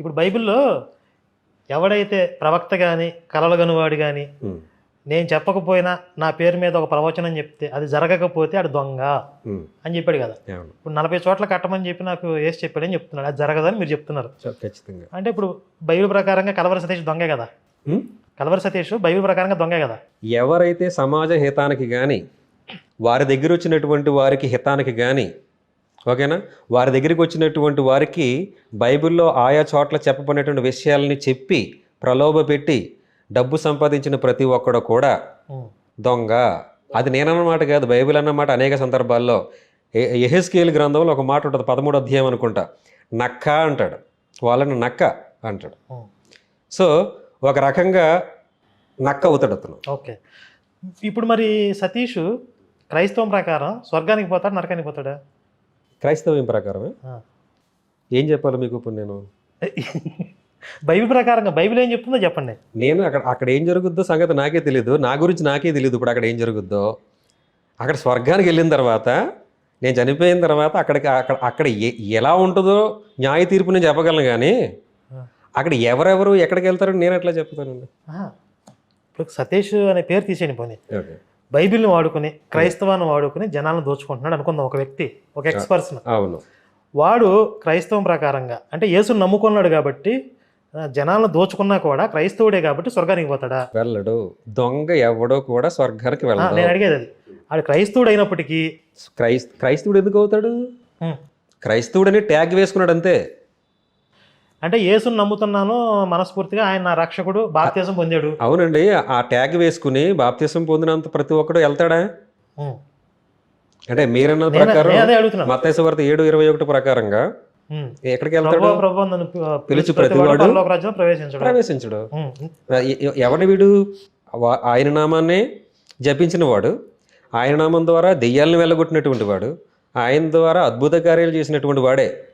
ఇప్పుడు బైబిల్లో ఎవడైతే ప్రవక్త కానీ కలలు గనువాడు కానీ నేను చెప్పకపోయినా నా పేరు మీద ఒక ప్రవచనం చెప్తే అది జరగకపోతే అది దొంగ అని చెప్పాడు కదా. ఇప్పుడు నలభై చోట్ల కట్టమని చెప్పి నాకు వేసి చెప్పాడని చెప్తున్నాడు. అది జరగదని మీరు చెప్తున్నారు. ఖచ్చితంగా. అంటే ఇప్పుడు బైబిల్ ప్రకారంగా కలవరి సతీష్ దొంగే కదా? కలవరి సతీష్ బైబిల్ ప్రకారంగా దొంగే కదా? ఎవరైతే సమాజ హితానికి కానీ వారి దగ్గర వచ్చినటువంటి వారికి హితానికి కానీ ఓకేనా? వారి దగ్గరికి వచ్చినటువంటి వారికి బైబిల్లో ఆయా చోట్ల చెప్పబడినటువంటి విషయాలని చెప్పి ప్రలోభ పెట్టి డబ్బు సంపాదించిన ప్రతి ఒక్కడు కూడా. దొంగ. అది నేనన్నమాట కాదు బైబిల్ అన్నమాట అనేక సందర్భాల్లో. ఎహెస్కేల్ గ్రంథంలో ఒక మాట ఉంటుంది పదమూడు అధ్యాయం అనుకుంటా. నక్క అంటాడు. వాళ్ళని నక్క అంటాడు. సో ఒక రకంగా నక్క అవుతాడు అతను. ఓకే. ఇప్పుడు మరి సతీష్ క్రైస్తవం ప్రకారం స్వర్గానికి పోతాడు నరకానికి పోతాడా? క్రైస్తవ్యం ప్రకారమే. ఏం చెప్పాలి మీకు ఇప్పుడు నేను? బైబిల్ ప్రకారంగా బైబిల్ ఏం చెప్తుందో చెప్పండి. నేను అక్కడ అక్కడ ఏం జరుగుద్దో సంగతి నాకే తెలియదు నా గురించి నాకే తెలియదు ఇప్పుడు అక్కడ ఏం జరుగుద్దో. అక్కడ స్వర్గానికి వెళ్ళిన తర్వాత నేను చనిపోయిన తర్వాత అక్కడికి అక్కడ అక్కడ ఎలా ఉంటుందో న్యాయ తీర్పు నేను చెప్పగలను కానీ అక్కడ ఎవరెవరు ఎక్కడికి వెళ్తారో నేను ఎట్లా చెప్తానండి. ఇప్పుడు సతీష్ అనే పేరు తీసేయండి పోనీ. ఓకే. బైబిల్ని వాడుకుని క్రైస్తవాన్ని వాడుకుని జనాలను దోచుకుంటున్నాడు అనుకుందాం ఒక వ్యక్తి ఒక ఎక్స్ పర్సన్ అవును. వాడు క్రైస్తవం ప్రకారంగా అంటే యేసుని నమ్ముకున్నాడు కాబట్టి జనాలను దోచుకున్నా కూడా క్రైస్తవుడే కాబట్టి స్వర్గానికి పోతాడా? వెళ్ళడు. దొంగ ఎవడో కూడా స్వర్గానికి వెళ్ళడు. నేను అడిగేది అది. ఆడు క్రైస్తవుడు అయినప్పటికీ క్రైస్త క్రైస్తవుడు ఎందుకు అవుతాడు? క్రైస్తవుడని ట్యాగ్ వేసుకున్నాడు అంతే అంటే యేసుని నమ్ముతున్నాను మనస్ఫూర్తిగా ఆయన నా రక్షకుడు బాప్తీసం పొందాడు. అవునండి ఆ ట్యాగ్ వేసుకుని బాప్తిసం పొందినంత ప్రతి ఒక్కడు వెళ్తాడా. అంటే మీరన్న నేను ప్రకారం వార్త ఏడు ఇరవై ఒకటి ప్రకారంగా. ఎక్కడికి వెళ్తాడు? పిలిచి ప్రతి వాడు ప్రతివాడు ప్రవేశించడు. ప్రవేశించడు. ఉం, ఎ- ఎ- ఎవడి వీడు? ఆయన నామాన్ని జపించిన వాడు. ఆయన నామం ద్వారా దెయ్యాలను వెళ్ళగొట్టినటువంటి వాడు. ఆయన ద్వారా అద్భుత కార్యాలు చేసినటువంటి వాడే.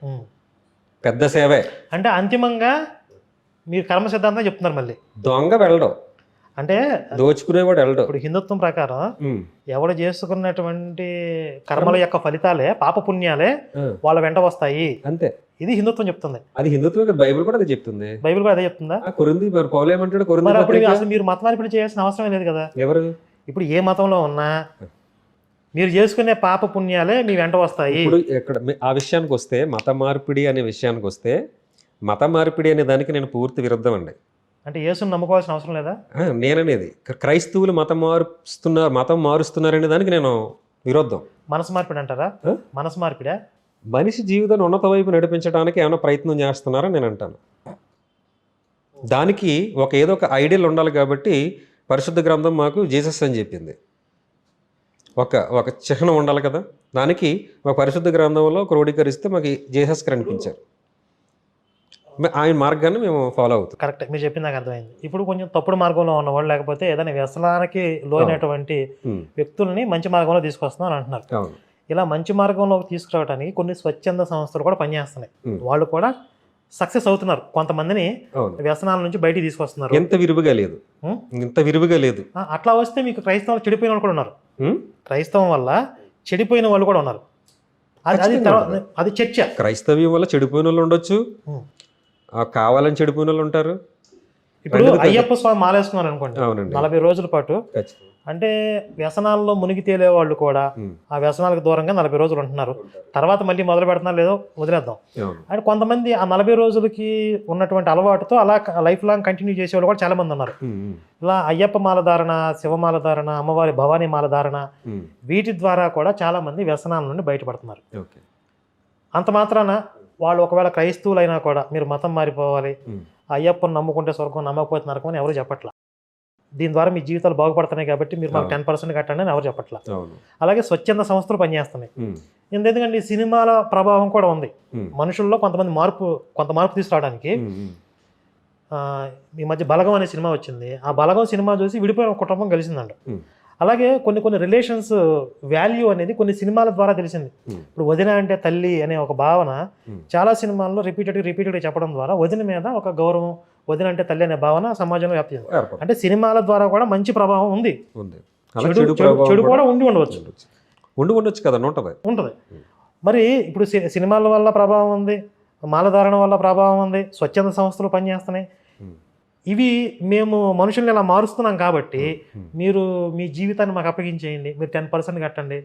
పెద్ద సేవే. అంటే అంతిమంగా మీరు కర్మ సిద్ధాంతం చెప్తున్నారు మళ్ళీ. దొంగ వెళ్ళడం. అంటే దోచుకునేవాడు వెళ్ళడం. ఇప్పుడు హిందుత్వం ప్రకారం. ఎవడు చేసుకున్నటువంటి కర్మల యొక్క ఫలితాలే పాప పుణ్యాలే వాళ్ళ వెంట వస్తాయి. అంతే. ఇది హిందుత్వం చెప్తుంది. అది హిందుత్వం కదా బైబిల్ కూడా అది చెప్తుంది. బైబిల్ కూడా అదే చెప్తుందా? కొరింది మరి కొరింది. అసలు మత మార్పిడి చేయాల్సిన అవసరం లేదు కదా. ఎవరు? ఇప్పుడు ఏ మతంలో ఉన్నా మీరు చేసుకునే పాప పుణ్యాలే మీ వెంట వస్తాయి. ఇప్పుడు ఎక్కడ మీ- ఆ విషయానికి వస్తే మత మార్పిడి అనే విషయానికి వస్తే మత మార్పిడి అనే దానికి నేను పూర్తి విరుద్ధం అండి. అంటే యేసుని నమ్ముకోవాల్సిన అవసరం లేదా? నేననేది. క్ర- క్రైస్తవులు మతం మారుస్తున్నారు మతం మారుస్తున్నారనే దానికి నేను విరుద్ధం. మనసు మార్పిడి అంటారా? మనసు మార్పిడా? మనిషి జీవితాన్ని ఉన్నత వైపు నడిపించడానికి ఏమైనా ప్రయత్నం చేస్తున్నారని నేను అంటాను. దానికి ఒక ఏదో ఒక ఐడియల్ ఉండాలి కాబట్టి పరిశుద్ధ గ్రంథం మాకు జీసస్ అని చెప్పింది. ఒక ఒక చిహ్నం ఉండాలి కదా? దానికి ఒక పరిశుద్ధ గ్రంథంలో క్రోడీకరిస్తే మాకు జీసస్ కనిపించారు. మే- ఆయన మార్గాన్ని మేము ఫాలో అవుతాం. కరెక్ట్. మీరు చెప్పింది నాకు అర్థమైంది. ఇప్పుడు కొంచెం తప్పుడు మార్గంలో ఉన్నవాళ్ళు లేకపోతే ఏదైనా వ్యసనానికి లోనటువంటి ఉమ్, వ్యక్తుల్ని మంచి మార్గంలో తీసుకొస్తున్నాం అని అంటున్నారు. ఇలా మంచి మార్గంలోకి తీసుకురావడానికి కొన్ని స్వచ్ఛంద సంస్థలు కూడా పనిచేస్తున్నాయి. వాళ్ళు కూడా సక్సెస్ అవుతున్నారు. కొంతమందిని వ్యసనాల నుంచి బయటికి తీసుకొస్తున్నారు. ఎంత విరివిగా లేదు. ఇంత విరివిగా లేదు. అట్లా వస్తే మీకు క్రైస్తవం చెడిపోయిన వాళ్ళు కూడా ఉన్నారు? క్రైస్తవం వల్ల చెడిపోయిన వాళ్ళు కూడా ఉన్నారు. అది అది చర్చ. క్రైస్తవ్యం వల్ల చెడిపోయిన వాళ్ళు ఉండొచ్చు. కావాలని చెడిపోయిన వాళ్ళు ఉంటారు. ఇప్పుడు అయ్యప్ప స్వామి మాలేసుకున్నారు అనుకోండి నలభై రోజుల పాటు అంటే వ్యసనాల్లో మునిగి తేలే వాళ్ళు కూడా. ఆ వ్యసనాలకు దూరంగా నలభై రోజులు ఉంటున్నారు. తర్వాత మళ్ళీ మొదలు పెడుతున్నారు లేదో వదిలేద్దాం. అండ్ కొంతమంది ఆ నలభై రోజులకి ఉన్నటువంటి అలవాటుతో అలా లైఫ్ లాంగ్ కంటిన్యూ చేసేవాళ్ళు కూడా చాలా మంది ఉన్నారు. ఇలా అయ్యప్ప మాల ధారణ శివమాల ధారణ అమ్మవారి భవానీ మాల ధారణ. వీటి ద్వారా కూడా చాలా మంది వ్యసనాల నుండి బయటపడుతున్నారు. అంత మాత్రాన వాళ్ళు ఒకవేళ క్రైస్తవులైనా కూడా మీరు మతం మారిపోవాలి. అయ్యప్పని నమ్ముకుంటే స్వర్గం నమ్మకపోతే నరకం అని ఎవరు చెప్పట్లా? దీని ద్వారా మీ జీవితాలు బాగుపడుతున్నాయి కాబట్టి మీరు మాకు. టెన్ పర్సెంట్ కట్టండి అని ఎవరు చెప్పట్లా. అలాగే స్వచ్ఛంద సంస్థలు పనిచేస్తున్నాయి. ఎందుకంటే ఈ సినిమాల ప్రభావం కూడా ఉంది. మనుషుల్లో కొంతమంది మార్పు కొంత మార్పు తీసుకురావడానికి ఈ మధ్య బలగం అనే సినిమా వచ్చింది. ఆ బలగం సినిమా చూసి విడిపోయిన కుటుంబం కలిసిందంట. అలాగే కొన్ని కొన్ని రిలేషన్స్ వాల్యూ అనేది కొన్ని సినిమాల ద్వారా తెలిసింది. ఇప్పుడు వదిన అంటే తల్లి అనే ఒక భావన. చాలా సినిమాల్లో రిపీటెడ్ రిపీటెడ్ చెప్పడం ద్వారా వదిన మీద ఒక గౌరవం వదిన అంటే తల్లి అనే భావన సమాజంలో ఏర్పడు. అంటే సినిమాల ద్వారా కూడా మంచి ప్రభావం ఉంది చెడు కూడా ఉండి ఉండవచ్చు. ఉండి ఉండొచ్చు కదా ఉంటది ఉంటుంది. మరి ఇప్పుడు సినిమాల వల్ల ప్రభావం ఉంది మాలధారణ వల్ల ప్రభావం ఉంది స్వచ్ఛంద సంస్థలు పనిచేస్తున్నాయి. ఇవి మేము మనుషుల్ని ఇలా మారుస్తున్నాం కాబట్టి. మీరు మీ జీవితాన్ని మాకు అప్పగించేయండి మీరు టెన్ పర్సెంట్ కట్టండి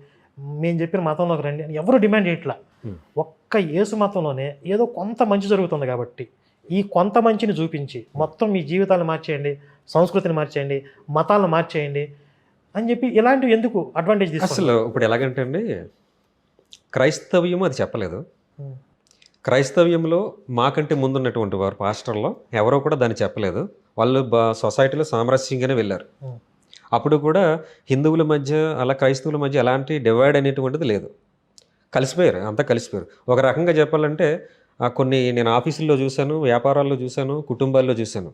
మేము చెప్పిన మతంలోకి రండి అని ఎవరు డిమాండ్ చేయట్లా. ఒక్క యేసు మతంలోనే ఏదో కొంత మంచి జరుగుతుంది కాబట్టి ఈ కొంత మంచిని చూపించి మొత్తం మీ జీవితాలను మార్చేయండి సంస్కృతిని మార్చేయండి మతాలను మార్చేయండి అని చెప్పి ఇలాంటివి ఎందుకు అడ్వాంటేజ్ అసలు ఇప్పుడు ఎలాగంటే అండి క్రైస్తవ్యం అది చెప్పలేదు. క్రైస్తవ్యంలో మాకంటే ముందున్నటువంటి వారు పాస్టర్లో ఎవరో కూడా దాన్ని చెప్పలేదు. వాళ్ళు బ సొసైటీలో సామరస్యంగానే వెళ్ళారు. అప్పుడు కూడా హిందువుల మధ్య అలా క్రైస్తవుల మధ్య ఎలాంటి డివైడ్ అనేటువంటిది లేదు. కలిసిపోయారు అంతా కలిసిపోయారు. ఒక రకంగా చెప్పాలంటే కొన్ని నేను ఆఫీసుల్లో చూశాను వ్యాపారాల్లో చూశాను కుటుంబాల్లో చూశాను.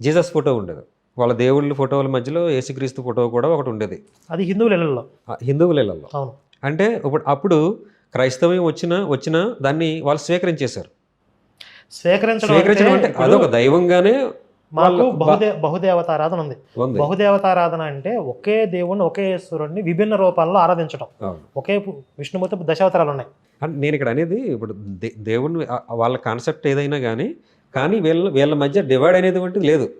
జీసస్ ఫోటో ఉండేది. వాళ్ళ దేవుళ్ళ ఫోటోల మధ్యలో యేసుక్రీస్తు ఫోటో కూడా ఒకటి ఉండేది. అది హిందువుల ఇళ్ళలో ఆ, హిందువుల అంటే ఇప్పుడు అప్పుడు క్రైస్తవ్యం వచ్చిన వచ్చిన దాన్ని వాళ్ళు స్వీకరించేశారు. స్వీకరించడం అంటే అదొక దైవంగానే మాకు బహుదే బహుదేవతారాధన ఉంది. బహుదేవతారాధన అంటే ఒకే దేవుణ్ణి ఒకే ఈశ్వరుణ్ణి విభిన్న రూపాల్లో ఆరాధించడం. ఒకే విష్ణుమూర్తి దశావతారాలు ఉన్నాయి. అంటే నేను ఇక్కడ అనేది ఇప్పుడు దే- దేవుని ఆ- వాళ్ళ కాన్సెప్ట్ ఏదైనా కానీ కానీ వీళ్ళ వీళ్ళ మధ్య డివైడ్ అనేటువంటిది లేదు.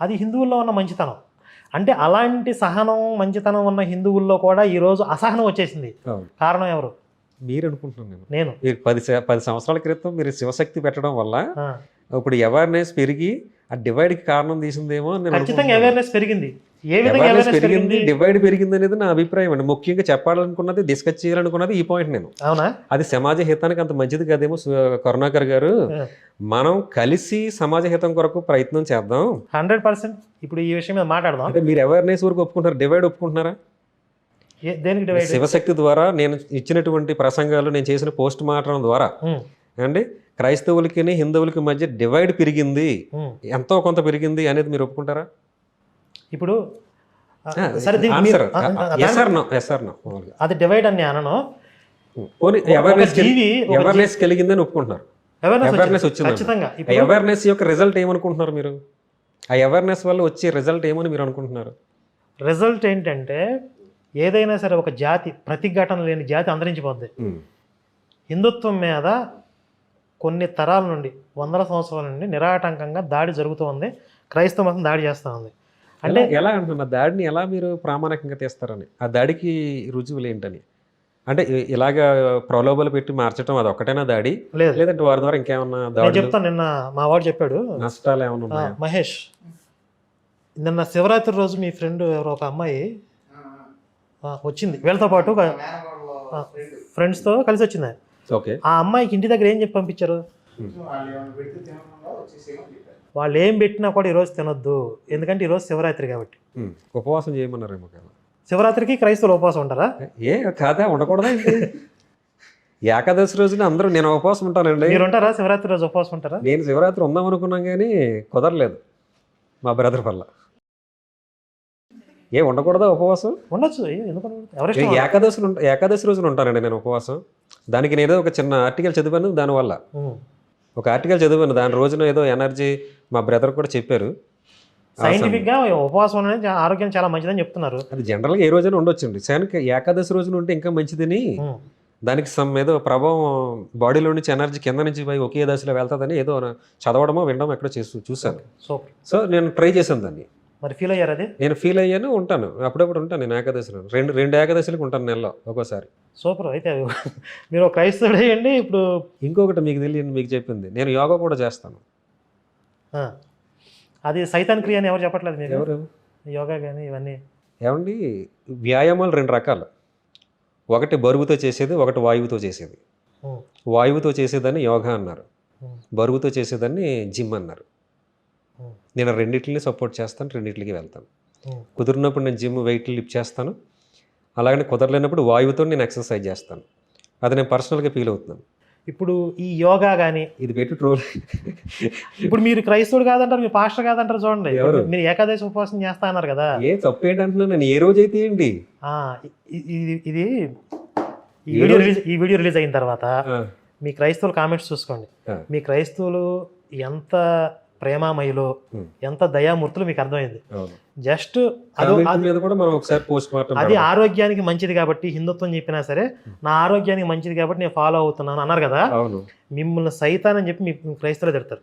అది హిందువుల్లో ఉన్న మంచితనం. అంటే అలాంటి సహనం మంచితనం ఉన్న హిందువుల్లో కూడా ఈరోజు అసహనం వచ్చేసింది. కారణం ఎవరు? మీరు అనుకుంటున్నాను నేను. పది పది సంవత్సరాల క్రితం మీరు శివశక్తి పెట్టడం వల్ల. ఇప్పుడు అవేర్నెస్ పెరిగి ఆ డివైడ్కి కారణం తీసిందేమో నేను ఖచ్చితంగా. అవేర్నెస్ పెరిగింది. ఏ విధంగా అవేర్నెస్ పెరిగింది డివైడ్ పెరిగింది అనేది నా అభిప్రాయం అండి. ముఖ్యంగా చెప్పాలనుకున్నది డిస్కస్ చేయాలనుకున్నది ఈ పాయింట్ నేను. అవునా? అది సమాజ హితానికి అంత మంచిది కదేమో కరుణాకర్ గారు. మనం కలిసి సమాజ హితం కొరకు ప్రయత్నం చేద్దాం. Hundred percent. ఇప్పుడు ఈ విషయం మీద మాట్లాడదాం. అంటే మీరు అవేర్నెస్ వరకు ఒప్పుకుంటారు డివైడ్ ఒప్పుకుంటున్నారా? దేనికి డివైడ్ శివశక్తి ద్వారా నేను ఇచ్చినటువంటి ప్రసంగాలు నేను చేసిన పోస్ట్ మార్టం ద్వారా అండి క్రైస్తవులకి హిందువులకి మధ్య డివైడ్ పెరిగింది. ఎంతో కొంత పెరిగింది అనేది మీరు ఒప్పుకుంటారా? ఇప్పుడు అది డివైడ్ అని అనను. అవేర్నెస్ కలిగిందని ఒప్పుకుంటున్నారు. అవేర్నెస్ వచ్చింది. అవేర్నెస్ యొక్క రిజల్ట్ ఏమనుకుంటున్నారు మీరు? ఆ అవేర్నెస్ వల్ల వచ్చే రిజల్ట్ ఏమని మీరు అనుకుంటున్నారు? రిజల్ట్ ఏంటంటే ఏదైనా సరే ఒక జాతి ప్రతిఘటన లేని జాతి అంతరించిపోద్ది. హిందుత్వం మీద కొన్ని తరాల నుండి వందల సంవత్సరాల నుండి నిరాటంకంగా దాడి జరుగుతూ ఉంది. క్రైస్తవ మతం దాడి చేస్తూ ఉంది. అంటే ఎలా- ఎలా అంటున్నా? దాడిని ఎలా మీరు ప్రామాణికంగా తీస్తారని? ఆ దాడికి రుజువులు ఏంటని? అంటే ఇలాగా ప్రలోభాలు పెట్టి మార్చడం అది ఒక్కటేనా దాడి? లేదు. లేదంటే వారి ద్వారా ఇంకేమన్నా నేను చెప్తాను నిన్న మా వాడు చెప్పాడు. నష్టాలు ఏమైనా ఆ, ఉన్నాయా? మహేష్ నిన్న శివరాత్రి రోజు మీ ఫ్రెండ్ ఎవరో ఒక అమ్మాయి ఆ, వచ్చింది. వీళ్ళతో పాటు ఫ్రెండ్స్తో కలిసి వచ్చింది. ఓకే. ఆ అమ్మాయికి ఇంటి దగ్గర ఏం చెప్పి పంపించారు? వాళ్ళు ఏం పెట్టినా కూడా ఈరోజు తినొద్దు. ఎందుకంటే ఈరోజు శివరాత్రి కాబట్టి. ఉమ్. ఉపవాసం చేయమన్నారేమో కదా శివరాత్రికి క్రైస్తవులు ఉపవాసం ఉంటారా? ఏ కాదా? ఉండకూడదా? ఏకాదశి రోజున అందరూ నేను ఉపవాసం ఉంటానండి. మీరు ఉంటారా? శివరాత్రి రోజు ఉపవాసం ఉంటారా? నేను శివరాత్రి ఉందాం అనుకున్నాం కానీ కుదరలేదు మా బ్రదర్ వల్ల. ఏ ఉండకూడదా ఉపవాసం? ఉండొచ్చు. ఏకాదశి ఏకాదశి రోజున ఉంటానండి నేను ఉపవాసం. దానికి నేను ఏదో ఒక చిన్న ఆర్టికల్ చదివాను దానివల్ల. ఒక ఆర్టికల్ చదివాను. దాని రోజున ఏదో ఎనర్జీ మా బ్రదర్ కూడా చెప్పారు. సైంటిఫిక్గా ఉపవాసం అనేది ఆరోగ్యం చాలా మంచిదని చెప్తున్నారు. అది జనరల్గా ఏ రోజైనా ఉండొచ్చండి. కానీ ఏకాదశి రోజున ఉంటే ఇంకా మంచిదని. దానికి సమ్ ఏదో ప్రభావం బాడీలో నుంచి ఎనర్జీ కింద నుంచి పోయి ఒకే దశలో వెళ్తుందని ఏదో చదవడమో వినడమో ఎక్కడో చేస్తూ చూశాను. సో నేను ట్రై చేశాను దాన్ని. మరి ఫీల్ అయ్యారు అది? నేను ఫీల్ అయ్యాను ఉంటాను. అప్పుడప్పుడు ఉంటాను నేను ఏకాదశిలో. రెండు రెండు ఏకాదశులకు ఉంటాను నెలలో ఒక్కోసారి. సూపర్. అయితే మీరు ఒక క్రైస్తవుడు అయ్యండి ఇప్పుడు ఇంకొకటి మీకు తెలియదు మీకు చెప్పింది. నేను యోగా కూడా చేస్తాను. అది సైతాన్ క్రియ అని ఎవరు చెప్పట్లేదు మీరు ఎవరు? యోగా కానీ ఇవన్నీ? ఏమండి? వ్యాయామాలు రెండు రకాలు. ఒకటి బరువుతో చేసేది ఒకటి వాయువుతో చేసేది. వాయువుతో చేసేదాన్ని యోగా అన్నారు. బరువుతో చేసేదాన్ని జిమ్ అన్నారు. నేను రెండింటిని సపోర్ట్ చేస్తాను రెండింటికి వెళ్తాను. కుదిరినప్పుడు నేను జిమ్ వెయిట్ లిఫ్ట్ చేస్తాను. అలాగనే కుదరలేనప్పుడు వాయువుతో నేను ఎక్సర్సైజ్ చేస్తాను. అది నేను పర్సనల్గా ఫీల్ అవుతున్నాను. ఇప్పుడు ఈ యోగా కానీ ఇది పెట్టి ట్రోల్ ఇప్పుడు మీరు క్రైస్తవుడు కాదంటారు మీరు పాస్టర్ కాదంటారు చూడండి. ఎవరు? మీరు ఏకాదశి ఉపవాసం చేస్తా అన్నారు కదా. ఏ తప్పు ఏంటంటున్నా నేను ఏ రోజైతే ఏంటి? ఆ, ఇ- ఇది ఈ వీడియో రిలీజ్ ఈ వీడియో రిలీజ్ అయిన తర్వాత మీ క్రైస్తవులు కామెంట్స్ చూసుకోండి. మీ క్రైస్తవులు ఎంత ప్రేమామయులు. ఎంత దయామూర్తులు మీకు అర్థమైంది. జస్ట్ అది ఆరోగ్యానికి మంచిది కాబట్టి హిందుత్వం చెప్పినా సరే నా ఆరోగ్యానికి మంచిది కాబట్టి నేను ఫాలో అవుతున్నాను అన్నారు కదా. మిమ్మల్ని సైతాన్ అని చెప్పి మీ క్రైస్తవులు తిడతారు.